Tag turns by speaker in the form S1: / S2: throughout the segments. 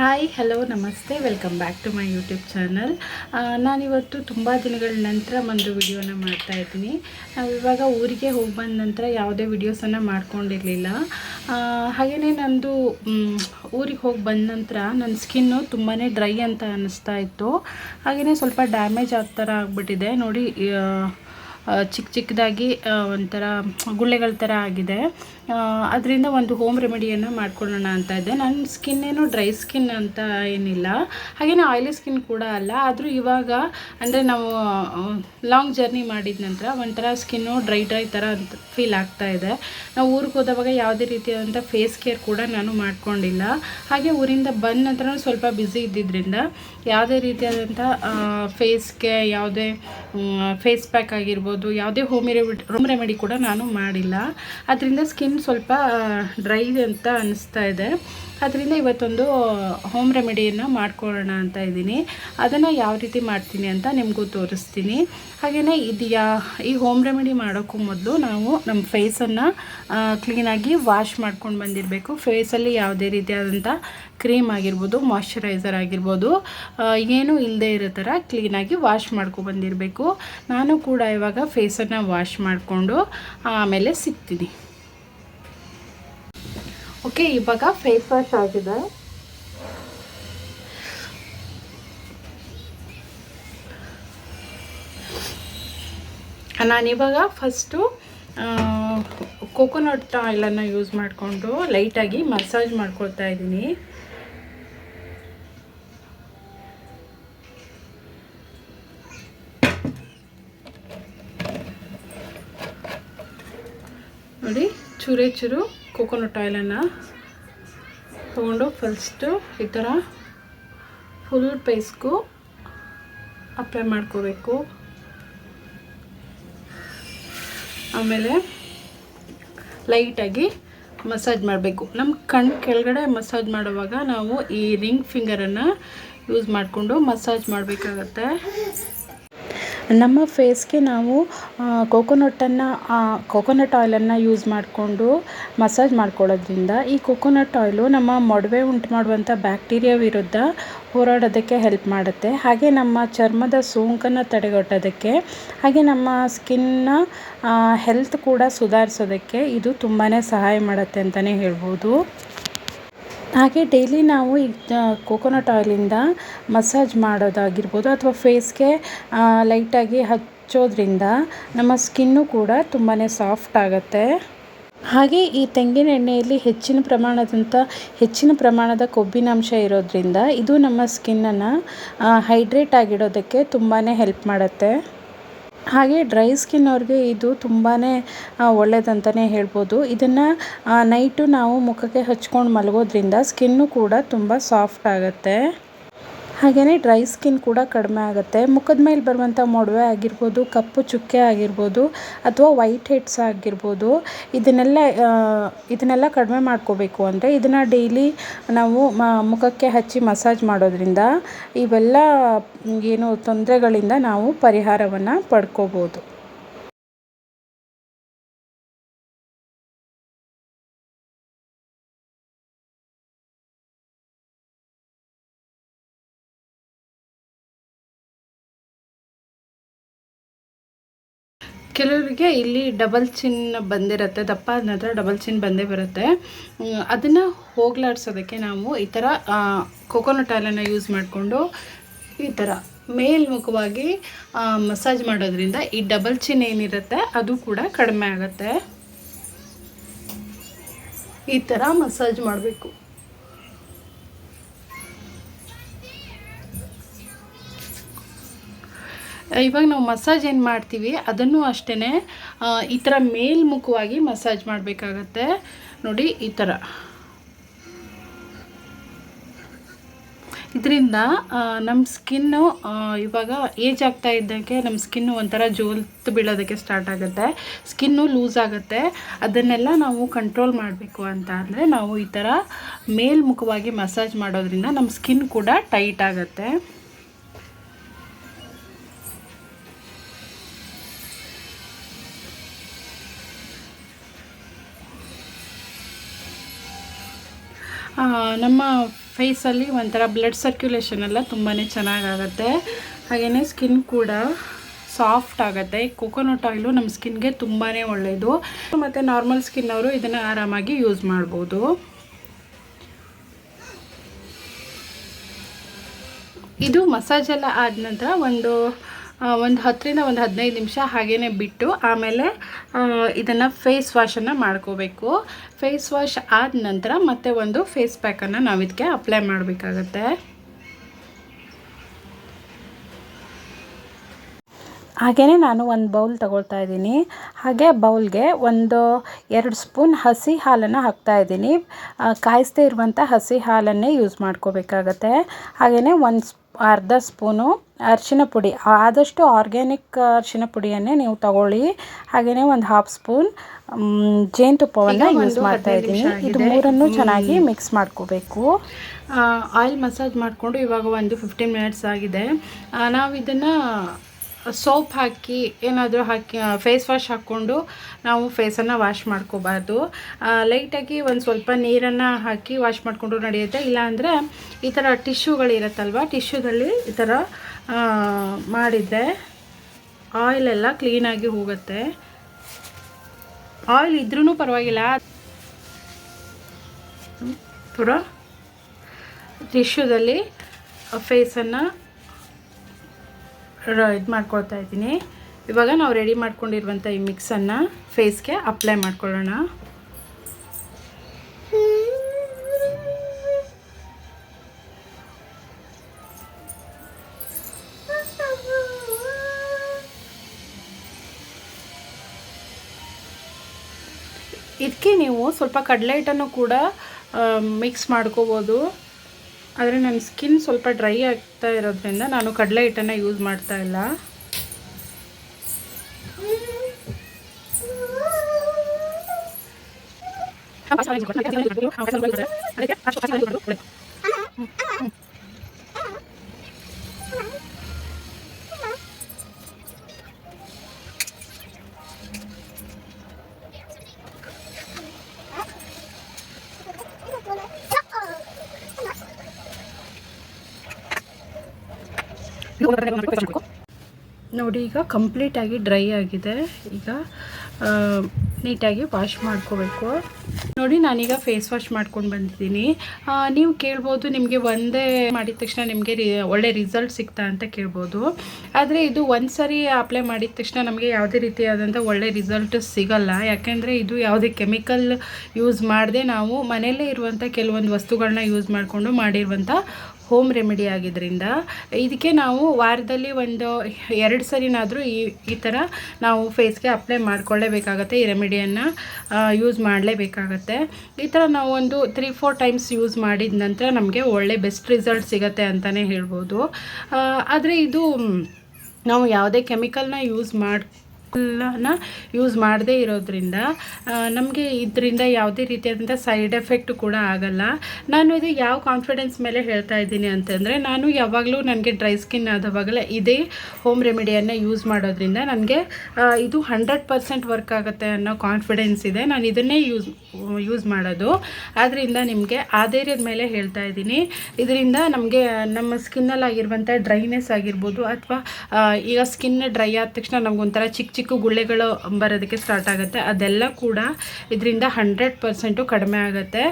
S1: Hi hello ನಮಸ್ತೆ. Welcome back to my YouTube channel ನಾನಿವತ್ತು ತುಂಬ ದಿನಗಳ ನಂತರ ಒಂದು ವಿಡಿಯೋನ ಮಾಡ್ತಾ ಇದ್ದೀನಿ. ಇವಾಗ ಊರಿಗೆ ಹೋಗಿ ಬಂದ ನಂತರ ಯಾವುದೇ ವಿಡಿಯೋಸನ್ನು ಮಾಡ್ಕೊಂಡಿರಲಿಲ್ಲ. ಹಾಗೆಯೇ ನಂದು ಊರಿಗೆ ಹೋಗಿ ಬಂದ ನಂತರ ನನ್ನ ಸ್ಕಿನ್ನು ತುಂಬಾ ಡ್ರೈ ಅಂತ ಅನ್ನಿಸ್ತಾ ಇತ್ತು. ಹಾಗೆಯೇ ಸ್ವಲ್ಪ ಡ್ಯಾಮೇಜ್ ಆ ಥರ ಆಗಿಬಿಟ್ಟಿದೆ. ನೋಡಿ ಚಿಕ್ಕ ಚಿಕ್ಕದಾಗಿ ಒಂಥರ ಗುಳ್ಳೆಗಳ ಥರ ಆಗಿದೆ. ಅದರಿಂದ ಒಂದು ಹೋಮ್ ರೆಮಿಡಿಯನ್ನು ಮಾಡ್ಕೊಳ್ಳೋಣ ಅಂತ ಇದ್ದೆ. ನನ್ನ ಸ್ಕಿನ್ ಏನು ಡ್ರೈ ಸ್ಕಿನ್ ಅಂತ ಏನಿಲ್ಲ. ಹಾಗೇನು ಆಯಿಲಿ ಸ್ಕಿನ್ ಕೂಡ ಅಲ್ಲ. ಆದರೂ ಇವಾಗ, ಅಂದರೆ ನಾವು ಲಾಂಗ್ ಜರ್ನಿ ಮಾಡಿದ ನಂತರ ಒಂಥರ ಸ್ಕಿನ್ನು ಡ್ರೈ ಡ್ರೈ ಥರ ಅಂತ ಫೀಲ್ ಆಗ್ತಾ ಇದೆ. ನಾವು ಊರಿಗೆ ಹೋದವಾಗ ಯಾವುದೇ ರೀತಿಯಾದಂಥ ಫೇಸ್ ಕೇರ್ ಕೂಡ ನಾನು ಮಾಡ್ಕೊಂಡಿಲ್ಲ. ಹಾಗೆ ಊರಿಂದ ಬಂದ ನಂತರ ಸ್ವಲ್ಪ ಬ್ಯುಸಿ ಇದ್ದಿದ್ದರಿಂದ ಯಾವುದೇ ರೀತಿಯಾದಂಥ ಫೇಸ್ಗೆ ಯಾವುದೇ ಫೇಸ್ ಪ್ಯಾಕ್ ಆಗಿರ್ಬೋದು ಯಾವುದೇ ಹೋಮ್ ರೆಮಿಡಿ ಹೋಮ್ ರೆಮಿಡಿ ಕೂಡ ನಾನು ಮಾಡಿಲ್ಲ. ಅದರಿಂದ ಸ್ಕಿನ್ ಸ್ವಲ್ಪ ಡ್ರೈ ಅಂತ ಅನಿಸ್ತಾ ಇದೆ. ಅದರಿಂದ ಇವತ್ತೊಂದು ಹೋಮ್ ರೆಮಿಡಿಯನ್ನು ಮಾಡ್ಕೊಳ್ಳೋಣ ಅಂತ ಇದ್ದೀನಿ. ಅದನ್ನು ಯಾವ ರೀತಿ ಮಾಡ್ತೀನಿ ಅಂತ ನಿಮಗೂ ತೋರಿಸ್ತೀನಿ. ಹಾಗೆಯೇ ಇದು ಯಾ ಈ ಹೋಮ್ ರೆಮಿಡಿ ಮಾಡೋಕ್ಕೂ ಮೊದಲು ನಾವು ನಮ್ಮ ಫೇಸನ್ನು ಕ್ಲೀನಾಗಿ ವಾಶ್ ಮಾಡ್ಕೊಂಡು ಬಂದಿರಬೇಕು. ಫೇಸಲ್ಲಿ ಯಾವುದೇ ರೀತಿಯಾದಂಥ ಕ್ರೀಮ್ ಆಗಿರ್ಬೋದು ಮಾಯ್ಶ್ಚರೈಸರ್ ಆಗಿರ್ಬೋದು ಏನೂ ಇಲ್ಲದೆ ಇರೋ ಥರ ಕ್ಲೀನಾಗಿ ವಾಶ್ ಮಾಡ್ಕೊಂಡು ಬಂದಿರಬೇಕು. ನಾನು ಕೂಡ ಇವಾಗ ಫೇಸನ್ನು ವಾಶ್ ಮಾಡಿಕೊಂಡು ಆಮೇಲೆ ಸಿಗ್ತೀನಿ. ಓಕೆ ಇವಾಗ ಫೇಸ್ ವಾಶ್ ಆಗಿದೆ. ನಾನಿವಾಗ ಫಸ್ಟು ಕೋಕೋನಟ್ ಆಯಿಲನ್ನು ಯೂಸ್ ಮಾಡಿಕೊಂಡು ಲೈಟಾಗಿ ಮಸಾಜ್ ಮಾಡ್ಕೊಳ್ತಾ ಇದ್ದೀನಿ. ನೋಡಿ, ಚೂರೇ ಚೂರು ಕೋಕೋನಟ್ ಆಯಿಲನ್ನು ತೊಗೊಂಡು ಫಸ್ಟು ಈ ಥರ ಫುಲ್ ಪೇಸ್ಗೂ ಅಪ್ಲೈ ಮಾಡ್ಕೋಬೇಕು. ಆಮೇಲೆ ಲೈಟಾಗಿ ಮಸಾಜ್ ಮಾಡಬೇಕು. ನಮ್ಮ ಕಣ್ಣು ಕೆಳಗಡೆ ಮಸಾಜ್ ಮಾಡುವಾಗ ನಾವು ಈ ರಿಂಗ್ ಫಿಂಗರನ್ನು ಯೂಸ್ ಮಾಡಿಕೊಂಡು ಮಸಾಜ್ ಮಾಡಬೇಕಾಗತ್ತೆ. ನಮ್ಮ ಫೇಸ್ಗೆ ನಾವು ಕೋಕೋನಟ್ಟನ್ನು ಕೋಕೋನಟ್ ಆಯಿಲನ್ನು ಯೂಸ್ ಮಾಡಿಕೊಂಡು ಮಸಾಜ್ ಮಾಡ್ಕೊಳ್ಳೋದ್ರಿಂದ ಈ ಕೋಕೋನಟ್ ಆಯಿಲು ನಮ್ಮ ಮೊಡವೆ ಉಂಟು ಮಾಡುವಂಥ ಬ್ಯಾಕ್ಟೀರಿಯಾ ವಿರುದ್ಧ ಹೋರಾಡೋದಕ್ಕೆ ಹೆಲ್ಪ್ ಮಾಡುತ್ತೆ. ಹಾಗೆ ನಮ್ಮ ಚರ್ಮದ ಸೋಂಕನ್ನು ತಡೆಗಟ್ಟೋದಕ್ಕೆ, ಹಾಗೆ ನಮ್ಮ ಸ್ಕಿನ್ನ ಹೆಲ್ತ್ ಕೂಡ ಸುಧಾರಿಸೋದಕ್ಕೆ ಇದು ತುಂಬಾ ಸಹಾಯ ಮಾಡುತ್ತೆ ಅಂತಲೇ ಹೇಳ್ಬೋದು. ಹಾಗೆ ಡೈಲಿ ನಾವು ಈ ಕೋಕೋನಟ್ ಆಯಿಲಿಂದ ಮಸಾಜ್ ಮಾಡೋದಾಗಿರ್ಬೋದು ಅಥವಾ ಫೇಸ್ಗೆ ಲೈಟಾಗಿ ಹಚ್ಚೋದ್ರಿಂದ ನಮ್ಮ ಸ್ಕಿನ್ನು ಕೂಡ ತುಂಬಾ ಸಾಫ್ಟ್ ಆಗುತ್ತೆ. ಹಾಗೆ ಈ ತೆಂಗಿನ ಎಣ್ಣೆಯಲ್ಲಿ ಹೆಚ್ಚಿನ ಪ್ರಮಾಣದಂಥ ಹೆಚ್ಚಿನ ಪ್ರಮಾಣದ ಕೊಬ್ಬಿನಾಂಶ ಇರೋದ್ರಿಂದ ಇದು ನಮ್ಮ ಸ್ಕಿನ್ನನ್ನು ಹೈಡ್ರೇಟ್ ಆಗಿಡೋದಕ್ಕೆ ತುಂಬಾ ಹೆಲ್ಪ್ ಮಾಡುತ್ತೆ. ಹಾಗೆ ಡ್ರೈ ಸ್ಕಿನ್ ಅವ್ರಿಗೆ ಇದು ತುಂಬಾ ಒಳ್ಳೆಯದಂತಲೇ ಹೇಳ್ಬೋದು. ಇದನ್ನು ನೈಟು ನಾವು ಮುಖಕ್ಕೆ ಹಚ್ಕೊಂಡು ಮಲಗೋದ್ರಿಂದ ಸ್ಕಿನ್ನು ಕೂಡ ತುಂಬ ಸಾಫ್ಟ್ ಆಗುತ್ತೆ. ಹಾಗೆಯೇ ಡ್ರೈ ಸ್ಕಿನ್ ಕೂಡ ಕಡಿಮೆ ಆಗುತ್ತೆ. ಮುಖದ ಮೇಲೆ ಬರುವಂಥ ಮೊಡವೆ ಆಗಿರ್ಬೋದು, ಕಪ್ಪು ಚುಕ್ಕೆ ಆಗಿರ್ಬೋದು, ಅಥವಾ ವೈಟ್ ಹೆಡ್ಸ್ ಆಗಿರ್ಬೋದು, ಇದನ್ನೆಲ್ಲ ಇದನ್ನೆಲ್ಲ ಕಡಿಮೆ ಮಾಡ್ಕೋಬೇಕು ಅಂದರೆ ಇದನ್ನು ಡೈಲಿ ನಾವು ಮ, ಮುಖಕ್ಕೆ ಹಚ್ಚಿ ಮಸಾಜ್ ಮಾಡೋದ್ರಿಂದ ಇವೆಲ್ಲ, ಏನು ತೊಂದರೆಗಳಿಂದ ನಾವು ಪರಿಹಾರವನ್ನು ಪಡ್ಕೋಬೋದು. ಕೆಲವರಿಗೆ ಇಲ್ಲಿ ಡಬಲ್ ಚಿನ್ ಬಂದಿರುತ್ತೆ, ದಪ್ಪ ನಂತರ ಡಬಲ್ ಚಿನ್ ಬಂದೇ ಬರುತ್ತೆ. ಅದನ್ನು ಹೋಗ್ಲಾಡ್ಸೋದಕ್ಕೆ ನಾವು ಈ ಥರ ಕೊಕೊನಟ್ ಆಯಿಲನ್ನು ಯೂಸ್ ಮಾಡಿಕೊಂಡು ಈ ಥರ ಮೇಲ್ಮುಖವಾಗಿ ಮಸಾಜ್ ಮಾಡೋದ್ರಿಂದ ಈ ಡಬಲ್ ಚಿನ್ ಏನಿರುತ್ತೆ ಅದು ಕೂಡ ಕಡಿಮೆ ಆಗುತ್ತೆ. ಈ ಥರ ಮಸಾಜ್ ಮಾಡಬೇಕು. ಇವಾಗ ನಾವು ಮಸಾಜ್ ಏನು ಮಾಡ್ತೀವಿ, ಅದನ್ನು ಅಷ್ಟೇ ಈ ಥರ ಮೇಲ್ಮುಖವಾಗಿ ಮಸಾಜ್ ಮಾಡಬೇಕಾಗತ್ತೆ. ನೋಡಿ, ಈ ಥರ ಇದರಿಂದ ನಮ್ಮ ಸ್ಕಿನ್ನು ಇವಾಗ ಏಜ್ ಆಗ್ತಾ ಇದ್ದಂಗೆ ನಮ್ಮ ಸ್ಕಿನ್ನು ಒಂಥರ ಜೋಲ್ತು ಬೀಳೋದಕ್ಕೆ ಸ್ಟಾರ್ಟ್ ಆಗುತ್ತೆ. ಸ್ಕಿನ್ನು ಲೂಸ್ ಆಗುತ್ತೆ. ಅದನ್ನೆಲ್ಲ ನಾವು ಕಂಟ್ರೋಲ್ ಮಾಡಬೇಕು ಅಂತ ಅಂದರೆ, ನಾವು ಈ ಥರ ಮೇಲ್ಮುಖವಾಗಿ ಮಸಾಜ್ ಮಾಡೋದ್ರಿಂದ ನಮ್ಮ ಸ್ಕಿನ್ ಕೂಡ ಟೈಟ್ ಆಗುತ್ತೆ. ನಮ್ಮ ಫೇಸಲ್ಲಿ ಒಂಥರ ಬ್ಲಡ್ ಸರ್ಕ್ಯುಲೇಷನ್ ಎಲ್ಲ ತುಂಬಾ ಚೆನ್ನಾಗಾಗತ್ತೆ. ಹಾಗೆಯೇ ಸ್ಕಿನ್ ಕೂಡ ಸಾಫ್ಟ್ ಆಗುತ್ತೆ. ಈ ಕೊಕೊನಟ್ ಆಯಿಲು ನಮ್ಮ ಸ್ಕಿನ್ಗೆ ತುಂಬಾ ಒಳ್ಳೆಯದು ಮತ್ತು ನಾರ್ಮಲ್ ಸ್ಕಿನ್ ಅವರು ಇದನ್ನು ಆರಾಮಾಗಿ ಯೂಸ್ ಮಾಡ್ಬೋದು. ಇದು ಮಸಾಜ್ ಎಲ್ಲ ಆದ ನಂತರ ಒಂದು ಒಂದು ಹತ್ತರಿಂದ ಒಂದು ಹದಿನೈದು ನಿಮಿಷ ಹಾಗೇ ಬಿಟ್ಟು ಆಮೇಲೆ ಇದನ್ನು ಫೇಸ್ ವಾಶನ್ನು ಮಾಡ್ಕೋಬೇಕು. ಫೇಸ್ ವಾಶ್ ಆದ ನಂತರ ಮತ್ತೆ ಒಂದು ಫೇಸ್ ಪ್ಯಾಕನ್ನು ನಾವು ಇದಕ್ಕೆ ಅಪ್ಲೈ ಮಾಡಬೇಕಾಗತ್ತೆ. ಹಾಗೆಯೇ ನಾನು ಒಂದು ಬೌಲ್ ತಗೊಳ್ತಾ ಇದ್ದೀನಿ. ಹಾಗೆ ಬೌಲ್ಗೆ ಒಂದು ಎರಡು ಸ್ಪೂನ್ ಹಸಿ ಹಾಲನ್ನು ಹಾಕ್ತಾ ಇದ್ದೀನಿ. ಕಾಯಿಸ್ದೇ ಇರುವಂಥ ಹಸಿ ಹಾಲನ್ನೇ ಯೂಸ್ ಮಾಡ್ಕೋಬೇಕಾಗತ್ತೆ. ಹಾಗೆಯೇ ಒಂದು ಸ್ಪ್ ಅರ್ಧ ಸ್ಪೂನು ಅರಿಶಿನ ಪುಡಿ ಆದಷ್ಟು ಆರ್ಗ್ಯಾನಿಕ್ ಅರಿಶಿನ ಪುಡಿಯನ್ನೇ ನೀವು ತಗೊಳ್ಳಿ. ಹಾಗೆಯೇ ಒಂದು ಹಾಫ್ ಸ್ಪೂನ್ ಜೇನುತುಪ್ಪವನ್ನು ಯೂಸ್ ಮಾಡ್ತಾ ಇದ್ದೀನಿ. ಇದು ಮೂರನ್ನು ಚೆನ್ನಾಗಿ ಮಿಕ್ಸ್ ಮಾಡ್ಕೋಬೇಕು. ಆಯಿಲ್ ಮಸಾಜ್ ಮಾಡಿಕೊಂಡು ಇವಾಗ ಒಂದು ಫಿಫ್ಟೀನ್ ಮಿನಿಟ್ಸ್ ಆಗಿದೆ. ನಾವು ಇದನ್ನು ಸೋಪ್ ಹಾಕಿ ಏನಾದರೂ ಹಾಕಿ ಫೇಸ್ ವಾಶ್ ಹಾಕ್ಕೊಂಡು ನಾವು ಫೇಸನ್ನು ವಾಶ್ ಮಾಡ್ಕೋಬಾರ್ದು. ಲೈಟಾಗಿ ಒಂದು ಸ್ವಲ್ಪ ನೀರನ್ನು ಹಾಕಿ ವಾಶ್ ಮಾಡಿಕೊಂಡು ನಡೆಯುತ್ತೆ. ಇಲ್ಲಾಂದರೆ ಈ ಥರ ಟಿಶ್ಯೂಗಳಿರುತ್ತಲ್ವ ಟಿಶ್ಯೂದಲ್ಲಿ ಈ ಥರ ಮಾಡಿದ್ದೆ ಆಯಿಲೆಲ್ಲ ಕ್ಲೀನಾಗಿ ಹೋಗುತ್ತೆ. ಆಯಿಲ್ ಇದ್ರೂ ಪರವಾಗಿಲ್ಲ. ಪೂರ ಟಿಶ್ಯೂದಲ್ಲಿ ಫೇಸನ್ನು ಇದು ಮಾಡ್ಕೊಳ್ತಾ ಇದ್ದೀನಿ. ಇವಾಗ ನಾವು ರೆಡಿ ಮಾಡ್ಕೊಂಡಿರುವಂಥ ಈ ಮಿಕ್ಸನ್ನು ಫೇಸ್ಗೆ ಅಪ್ಲೈ ಮಾಡ್ಕೊಳ್ಳೋಣ. ಇದಕ್ಕೆ ನೀವು ಸ್ವಲ್ಪ ಕಡಲೆ ಹಿಟ್ಟನ್ನು ಕೂಡ ಮಿಕ್ಸ್ ಮಾಡ್ಕೋಬೋದು. ಆದರೆ ನನ್ನ ಸ್ಕಿನ್ ಸ್ವಲ್ಪ ಡ್ರೈ ಆಗ್ತಾ ಇರೋದ್ರಿಂದ ನಾನು ಕಡಲೆ ಹಿಟ್ಟನ್ನು ಯೂಸ್ ಮಾಡ್ತಾ ಇಲ್ಲ. ನೋಡಿ, ಈಗ ಕಂಪ್ಲೀಟಾಗಿ ಡ್ರೈ ಆಗಿದೆ. ಈಗ ನೀಟಾಗಿ ವಾಶ್ ಮಾಡ್ಕೋಬೇಕು. ನೋಡಿ, ನಾನೀಗ ಫೇಸ್ ವಾಶ್ ಮಾಡ್ಕೊಂಡು ಬಂದಿದ್ದೀನಿ. ನೀವು ಕೇಳ್ಬೋದು, ನಿಮಗೆ ಒಂದೇ ಮಾಡಿದ ತಕ್ಷಣ ನಿಮಗೆ ರಿ ಒಳ್ಳೆ ರಿಸಲ್ಟ್ ಸಿಗ್ತಾ ಅಂತ ಕೇಳ್ಬೋದು. ಆದರೆ ಇದು ಒಂದು ಸರಿ ಅಪ್ಲೈ ಮಾಡಿದ ತಕ್ಷಣ ನಮಗೆ ಯಾವುದೇ ರೀತಿಯಾದಂಥ ಒಳ್ಳೆ ರಿಸಲ್ಟ್ ಸಿಗಲ್ಲ. ಯಾಕೆಂದರೆ ಇದು ಯಾವುದೇ ಕೆಮಿಕಲ್ ಯೂಸ್ ಮಾಡದೆ ನಾವು ಮನೆಯಲ್ಲೇ ಇರುವಂಥ ಕೆಲವೊಂದು ವಸ್ತುಗಳನ್ನ ಯೂಸ್ ಮಾಡಿಕೊಂಡು ಮಾಡಿರುವಂಥ ಹೋಮ್ ರೆಮಿಡಿ ಆಗಿದ್ದರಿಂದ ಇದಕ್ಕೆ ನಾವು ವಾರದಲ್ಲಿ ಒಂದು ಎರಡು ಸರಿನಾದರೂ ಈ ಈ ಥರ ನಾವು ಫೇಸ್ಗೆ ಅಪ್ಲೈ ಮಾಡ್ಕೊಳ್ಳೇಬೇಕಾಗತ್ತೆ, ಈ ರೆಮಿಡಿಯನ್ನು ಯೂಸ್ ಮಾಡಲೇಬೇಕಾಗತ್ತೆ. ಈ ಥರ ನಾವು ಒಂದು ತ್ರೀ ಫೋರ್ ಟೈಮ್ಸ್ ಯೂಸ್ ಮಾಡಿದ ನಂತರ ನಮಗೆ ಒಳ್ಳೆ ಬೆಸ್ಟ್ ರಿಸಲ್ಟ್ ಸಿಗತ್ತೆ ಅಂತಲೇ ಹೇಳ್ಬೋದು. ಆದರೆ ಇದು, ನಾವು ಯಾವುದೇ ಕೆಮಿಕಲ್ನ ಯೂಸ್ ಮಾಡಿ ನ ಯೂಸ್ ಮಾಡದೇ ಇರೋದ್ರಿಂದ ನಮಗೆ ಇದರಿಂದ ಯಾವುದೇ ರೀತಿಯಾದಂಥ ಸೈಡ್ ಎಫೆಕ್ಟ್ ಕೂಡ ಆಗಲ್ಲ. ನಾನು ಇದು ಯಾವ ಕಾನ್ಫಿಡೆನ್ಸ್ ಮೇಲೆ ಹೇಳ್ತಾ ಇದ್ದೀನಿ ಅಂತಂದರೆ, ನಾನು ಯಾವಾಗಲೂ ನನಗೆ ಡ್ರೈ ಸ್ಕಿನ್ ಆದವಾಗಲೇ ಇದೇ ಹೋಮ್ ರೆಮಿಡಿಯನ್ನು ಯೂಸ್ ಮಾಡೋದ್ರಿಂದ ನನಗೆ ಇದು ಹಂಡ್ರೆಡ್ ಪರ್ಸೆಂಟ್ ವರ್ಕ್ ಆಗುತ್ತೆ ಅನ್ನೋ ಕಾನ್ಫಿಡೆನ್ಸ್ ಇದೆ. ನಾನು ಇದನ್ನೇ ಯೂಸ್ ಯೂಸ್ ಮಾಡೋದು. ಆದ್ದರಿಂದ ನಿಮಗೆ ಆಧೈರ್ಯದ ಮೇಲೆ ಹೇಳ್ತಾ ಇದ್ದೀನಿ. ಇದರಿಂದ ನಮಗೆ, ನಮ್ಮ ಸ್ಕಿನ್ನಲ್ಲಿ ಆಗಿರುವಂಥ ಡ್ರೈನೆಸ್ ಆಗಿರ್ಬೋದು ಅಥವಾ ಈಗ ಸ್ಕಿನ್ ಡ್ರೈ ಆದ ತಕ್ಷಣ ನಮಗೊಂಥರ ಚಿಕ್ಕ ಚಿಕ್ಕ ಗುಳ್ಳೆಗಳು ಬರೋದಕ್ಕೆ ಸ್ಟಾರ್ಟ್ ಆಗುತ್ತೆ. ಅದೆಲ್ಲ ಕೂಡ ಇದರಿಂದ ಹಂಡ್ರೆಡ್ ಪರ್ಸೆಂಟು ಕಡಿಮೆ ಆಗುತ್ತೆ.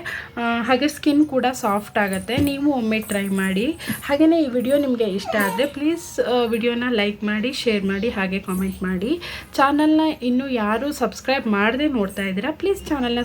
S1: ಹಾಗೆ ಸ್ಕಿನ್ ಕೂಡ ಸಾಫ್ಟ್ ಆಗುತ್ತೆ. ನೀವು ಒಮ್ಮೆ ಟ್ರೈ ಮಾಡಿ. ಹಾಗೆಯೇ ಈ ವಿಡಿಯೋ ನಿಮಗೆ ಇಷ್ಟ ಆದರೆ ಪ್ಲೀಸ್ ವಿಡಿಯೋನ ಲೈಕ್ ಮಾಡಿ ಶೇರ್ ಮಾಡಿ, ಹಾಗೆ ಕಾಮೆಂಟ್ ಮಾಡಿ. ಚಾನಲ್ನ ಇನ್ನೂ ಯಾರು ಸಬ್ಸ್ಕ್ರೈಬ್ ಮಾಡದೆ ನೋಡ್ತಾ ಇದ್ದೀರಾ ಪ್ಲೀಸ್ ಚಾನಲ್ನ